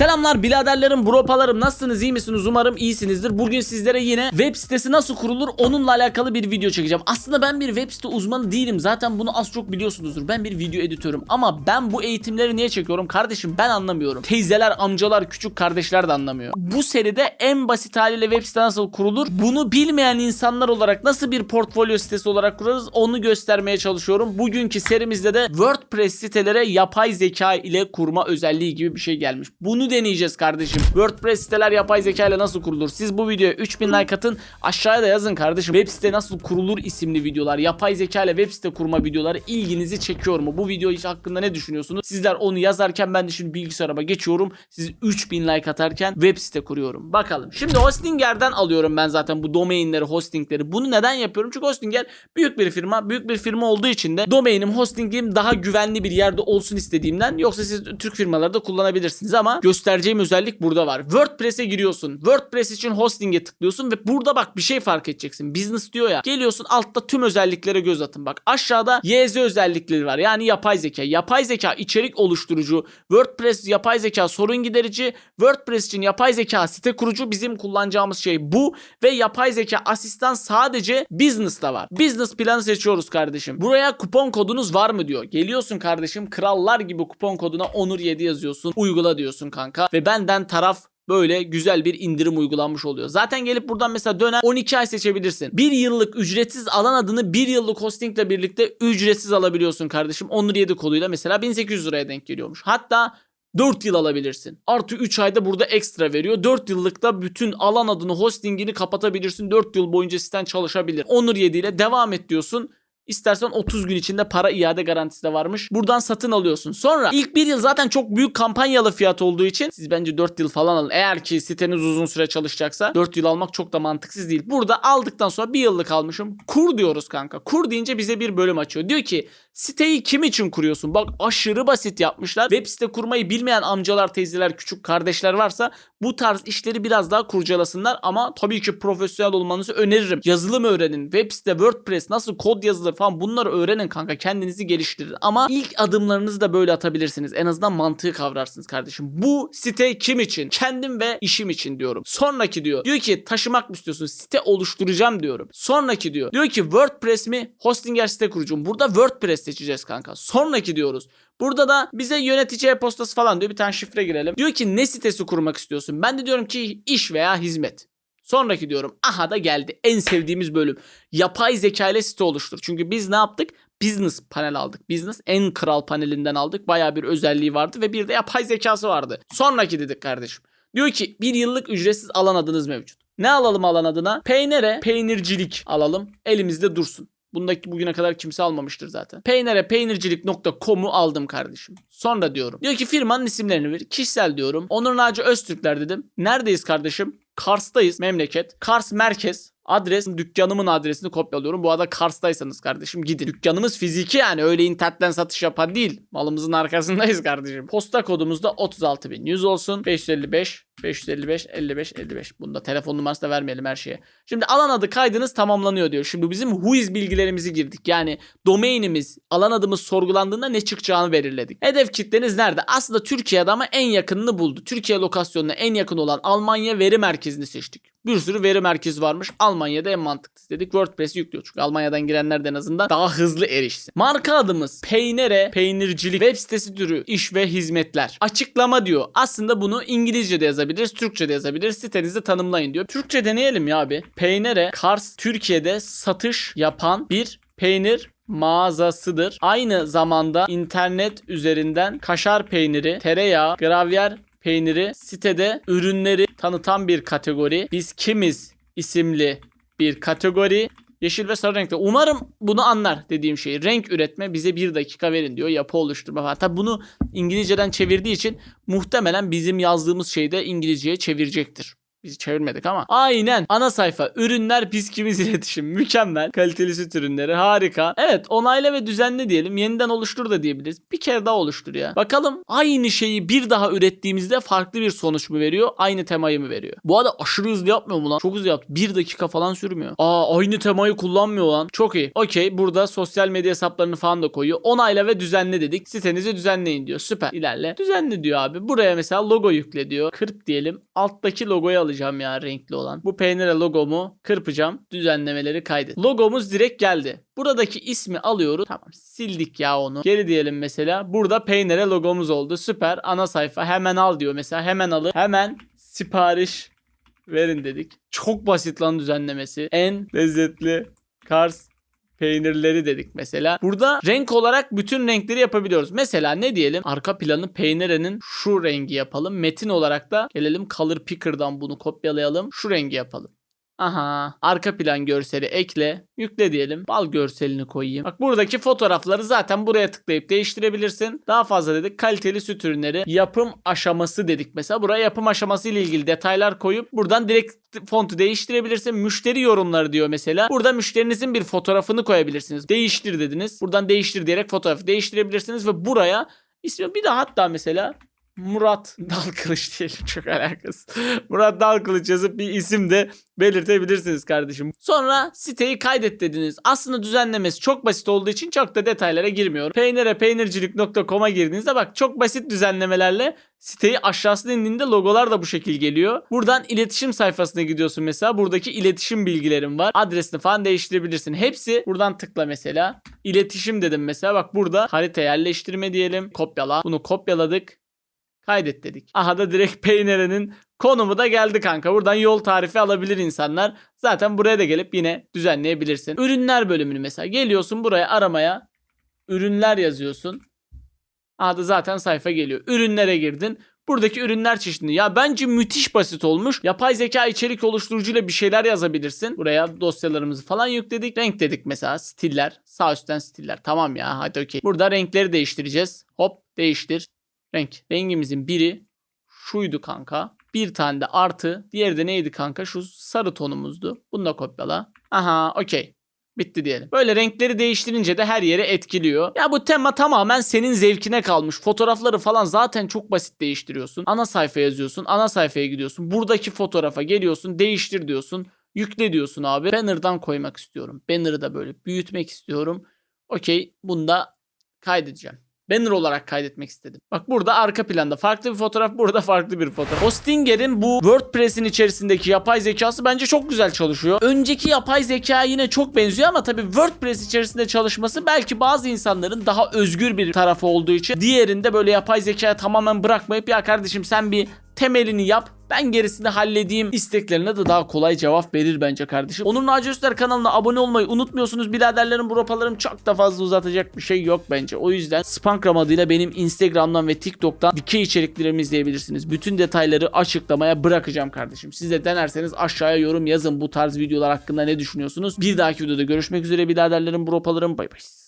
Selamlar biraderlerim, bropalarım. Nasılsınız? iyi misiniz? Umarım iyisinizdir. Bugün sizlere yine web sitesi nasıl kurulur onunla alakalı bir video çekeceğim. Aslında ben bir web site uzmanı değilim. Zaten bunu az çok biliyorsunuzdur. Ben bir video editörüm. Ama ben bu eğitimleri niye çekiyorum? Kardeşim ben anlamıyorum. Teyzeler, amcalar, küçük kardeşler de anlamıyor. Bu seride en basit haliyle web site nasıl kurulur? Bunu bilmeyen insanlar olarak nasıl bir portfolyo sitesi olarak kurarız? Onu göstermeye çalışıyorum. Bugünkü serimizde de WordPress sitelere yapay zeka ile kurma özelliği gibi bir şey gelmiş. Bunu deneyeceğiz kardeşim. WordPress siteler yapay zeka ile nasıl kurulur? Siz bu videoya 3000 like atın. Aşağıya da yazın kardeşim. Web site nasıl kurulur isimli videolar. Yapay zeka ile web site kurma videoları ilginizi çekiyor mu? Bu video hakkında ne düşünüyorsunuz? Sizler onu yazarken ben de şimdi bilgisayarıma geçiyorum. Siz 3000 like atarken web site kuruyorum. Bakalım. Şimdi Hostinger'den alıyorum ben zaten bu domainleri, hostingleri. Bunu neden yapıyorum? Çünkü Hostinger büyük bir firma. Büyük bir firma olduğu için de domainim, hostingim daha güvenli bir yerde olsun istediğimden. Yoksa siz Türk firmaları da kullanabilirsiniz ama göstereceğim özellik burada var. WordPress'e giriyorsun. WordPress için hosting'e tıklıyorsun ve burada bak bir şey fark edeceksin. Business diyor ya. Geliyorsun altta tüm özelliklere göz atın. Bak aşağıda YZ özellikleri var. Yani yapay zeka. Yapay zeka içerik oluşturucu. WordPress yapay zeka sorun giderici. WordPress için yapay zeka site kurucu bizim kullanacağımız şey bu. Ve yapay zeka asistan sadece business'ta var. Business planı seçiyoruz kardeşim. Buraya kupon kodunuz var mı diyor. Geliyorsun kardeşim krallar gibi kupon koduna Onur7 yazıyorsun. Uygula diyorsun kanka. Ve benden taraf böyle güzel bir indirim uygulanmış oluyor. Zaten gelip buradan mesela dönem 12 ay seçebilirsin. Bir yıllık ücretsiz alan adını bir yıllık hostingle birlikte ücretsiz alabiliyorsun kardeşim. Onur 7 koduyla mesela 1800 liraya denk geliyormuş. Hatta 4 yıl alabilirsin. Artı 3 ayda burada ekstra veriyor. 4 yıllıkta bütün alan adını hostingini kapatabilirsin. 4 yıl boyunca siten çalışabilir. Onur 7 ile devam et diyorsun. İstersen 30 gün içinde para iade garantisi de varmış. Buradan satın alıyorsun. Sonra ilk bir yıl zaten çok büyük kampanyalı fiyat olduğu için siz bence 4 yıl falan alın. Eğer ki siteniz uzun süre çalışacaksa 4 yıl almak çok da mantıksız değil. Burada aldıktan sonra bir yıllık almışım. Kur diyoruz kanka. Kur deyince bize bir bölüm açıyor. Diyor ki siteyi kim için kuruyorsun? Bak aşırı basit yapmışlar. Web site kurmayı bilmeyen amcalar, teyzeler, küçük kardeşler varsa bu tarz işleri biraz daha kurcalasınlar ama tabii ki profesyonel olmanızı öneririm. Yazılım öğrenin. Web site, WordPress nasıl kod yazılır falan bunları öğrenin kanka. Kendinizi geliştirin. Ama ilk adımlarınızı da böyle atabilirsiniz. En azından mantığı kavrarsınız kardeşim. Bu site kim için? Kendim ve işim için diyorum. Sonraki diyor. Diyor ki taşımak mı istiyorsun? Site oluşturacağım diyorum. Sonraki diyor. Diyor ki WordPress mi? Hostinger site kurucum. Burada WordPress seçeceğiz kanka. Sonraki diyoruz. Burada da bize yönetici e-postası falan diyor. Bir tane şifre girelim. Diyor ki ne sitesi kurmak istiyorsun? Ben de diyorum ki iş veya hizmet. Sonraki diyorum aha da geldi en sevdiğimiz bölüm. Yapay zeka ile site oluştur. Çünkü biz ne yaptık? Business panel aldık. Business en kral panelinden aldık. Baya bir özelliği vardı ve bir de yapay zekası vardı. Sonraki dedik kardeşim. Diyor ki bir yıllık ücretsiz alan adınız mevcut. Ne alalım alan adına? Peynire peynircilik alalım. Elimizde dursun. Bundaki bugüne kadar kimse almamıştır zaten. Peynire peynircilik.com'u aldım kardeşim. Sonra diyorum. Diyor ki firmanın isimlerini ver. Kişisel diyorum. Onur Naci Öztürkler dedim. Neredeyiz kardeşim? Kars'tayız memleket. Kars merkez. Adres dükkanımın adresini kopyalıyorum. Bu arada Kars'taysanız kardeşim gidin. Dükkanımız fiziki yani öyle internetten satış yapan değil. Malımızın arkasındayız kardeşim. Posta kodumuz da 36100 olsun. 555 555 55 55. Bunda telefon numarası da vermeyelim her şeye. Şimdi alan adı kaydınız tamamlanıyor diyor. Şimdi bizim whois bilgilerimizi girdik. Yani domainimiz, alan adımız sorgulandığında ne çıkacağını belirledik. Hedef kitleniz nerede? Aslında Türkiye'de ama en yakınını buldu. Türkiye lokasyonuna en yakın olan Almanya veri merkezini seçtik. Bir sürü veri merkezi varmış. Almanya'da en mantıklısı dedik. WordPress'i yüklüyor. Çünkü Almanya'dan girenler de en azından daha hızlı erişsin. Marka adımız Peynere, peynircilik, web sitesi türü, iş ve hizmetler. Açıklama diyor. Aslında bunu İngilizce de yazabiliriz, Türkçe de yazabiliriz. Sitenizi tanımlayın diyor. Türkçe deneyelim ya abi. Peynere, Kars, Türkiye'de satış yapan bir peynir mağazasıdır. Aynı zamanda internet üzerinden kaşar peyniri, tereyağı, gravyer peyniri sitede ürünleri tanıtan bir kategori. Biz kimiz isimli bir kategori. Yeşil ve sarı renkte. Umarım bunu anlar dediğim şeyi. Renk üretme bize bir dakika verin diyor. Yapı oluşturma falan. Tabi bunu İngilizceden çevirdiği için muhtemelen bizim yazdığımız şeyi de İngilizceye çevirecektir. Biz çevirmedik ama. Aynen. Ana sayfa. Ürünler biz kimiz iletişim. Mükemmel. Kaliteli süt ürünleri. Harika. Evet onayla ve düzenle diyelim. Yeniden oluştur da diyebiliriz. Bir kere daha oluştur ya. Bakalım aynı şeyi bir daha ürettiğimizde farklı bir sonuç mu veriyor? Aynı temayı mı veriyor? Bu arada aşırı hızlı yapmıyor mu lan? Çok hızlı yaptı. Bir dakika falan sürmüyor. Aa aynı temayı kullanmıyor lan. Çok iyi. Okey. Burada sosyal medya hesaplarını falan da koyuyor. Onayla ve düzenle dedik. Sitenizi düzenleyin diyor. Süper. İlerle. Düzenle diyor abi. Buraya mesela logo yükle diyor. Kırp diyelim. Alttaki logoyu alacağım ya renkli olan. Bu peynire logomu kırpacağım. Düzenlemeleri kaydet. Logomuz direkt geldi. Buradaki ismi alıyoruz. Tamam sildik ya onu. Geri diyelim mesela. Burada peynire logomuz oldu. Süper. Ana sayfa hemen al diyor mesela. Hemen alır. Hemen sipariş verin dedik. Çok basit lan düzenlemesi. En lezzetli Kars peynirleri dedik mesela. Burada renk olarak bütün renkleri yapabiliyoruz. Mesela ne diyelim? Arka planı peynirenin şu rengi yapalım. Metin olarak da gelelim Color Picker'dan bunu kopyalayalım. Şu rengi yapalım. Aha. Arka plan görseli ekle. Yükle diyelim. Bal görselini koyayım. Bak buradaki fotoğrafları zaten buraya tıklayıp değiştirebilirsin. Daha fazla dedik. Kaliteli süt ürünleri. Yapım aşaması dedik mesela. Buraya yapım aşaması ile ilgili detaylar koyup buradan direkt fontu değiştirebilirsin. Müşteri yorumları diyor mesela. Burada müşterinizin bir fotoğrafını koyabilirsiniz. Değiştir dediniz. Buradan değiştir diyerek fotoğrafı değiştirebilirsiniz ve buraya ismi bir de hatta mesela Murat Dalkılıç diyelim çok alakası. Murat Dalkılıç yazıp bir isim de belirtebilirsiniz kardeşim. Sonra siteyi kaydet dediniz. Aslında düzenlemesi çok basit olduğu için çok da detaylara girmiyorum. Peynire peynircilik.com'a girdiğinizde bak çok basit düzenlemelerle siteyi aşağısına indiğinde logolar da bu şekil geliyor. Buradan iletişim sayfasına gidiyorsun mesela. Buradaki iletişim bilgilerim var. Adresini falan değiştirebilirsin. Hepsi buradan tıkla mesela. İletişim dedim mesela. Bak burada harita yerleştirme diyelim. Kopyala. Bunu kopyaladık. Kaydet dedik. Aha da direkt Peynire'nin konumu da geldi kanka. Buradan yol tarifi alabilir insanlar. Zaten buraya da gelip yine düzenleyebilirsin. Ürünler bölümünü mesela geliyorsun buraya aramaya. Ürünler yazıyorsun. Aha da zaten sayfa geliyor. Ürünlere girdin. Buradaki ürünler çeşitli. Ya bence müthiş basit olmuş. Yapay zeka içerik oluşturucuyla bir şeyler yazabilirsin. Buraya dosyalarımızı falan yükledik. Renk dedik mesela. Stiller. Sağ üstten stiller. Tamam ya hadi okey. Burada renkleri değiştireceğiz. Hop değiştir. Renk. Rengimizin biri şuydu kanka. Bir tane de artı. Diğeri de neydi kanka? Şu sarı tonumuzdu. Bunu da kopyala. Aha okey. Bitti diyelim. Böyle renkleri değiştirince de her yere etkiliyor. Ya bu tema tamamen senin zevkine kalmış. Fotoğrafları falan zaten çok basit değiştiriyorsun. Ana sayfa yazıyorsun. Ana sayfaya gidiyorsun. Buradaki fotoğrafa geliyorsun. Değiştir diyorsun. Yükle diyorsun abi. Banner'dan koymak istiyorum. Banner'ı da böyle büyütmek istiyorum. Okey. Bunu da kaydedeceğim. Banner olarak kaydetmek istedim. Bak burada arka planda farklı bir fotoğraf, burada farklı bir fotoğraf. Hostinger'in bu WordPress'in içerisindeki yapay zekası bence çok güzel çalışıyor. Önceki yapay zeka yine çok benziyor ama tabii WordPress içerisinde çalışması belki bazı insanların daha özgür bir tarafı olduğu için diğerinde böyle yapay zekaya tamamen bırakmayıp ya kardeşim sen bir temelini yap. Ben gerisini halledeyim isteklerine de daha kolay cevap verir bence kardeşim. Onur Naci Özler kanalına abone olmayı unutmuyorsunuz. Biraderlerim, burapalarım çok da fazla uzatacak bir şey yok bence. O yüzden Spankram adıyla benim Instagram'dan ve TikTok'tan dikey içeriklerimi izleyebilirsiniz. Bütün detayları açıklamaya bırakacağım kardeşim. Siz de denerseniz aşağıya yorum yazın bu tarz videolar hakkında ne düşünüyorsunuz. Bir dahaki videoda görüşmek üzere biraderlerim, burapalarım. Bay bay.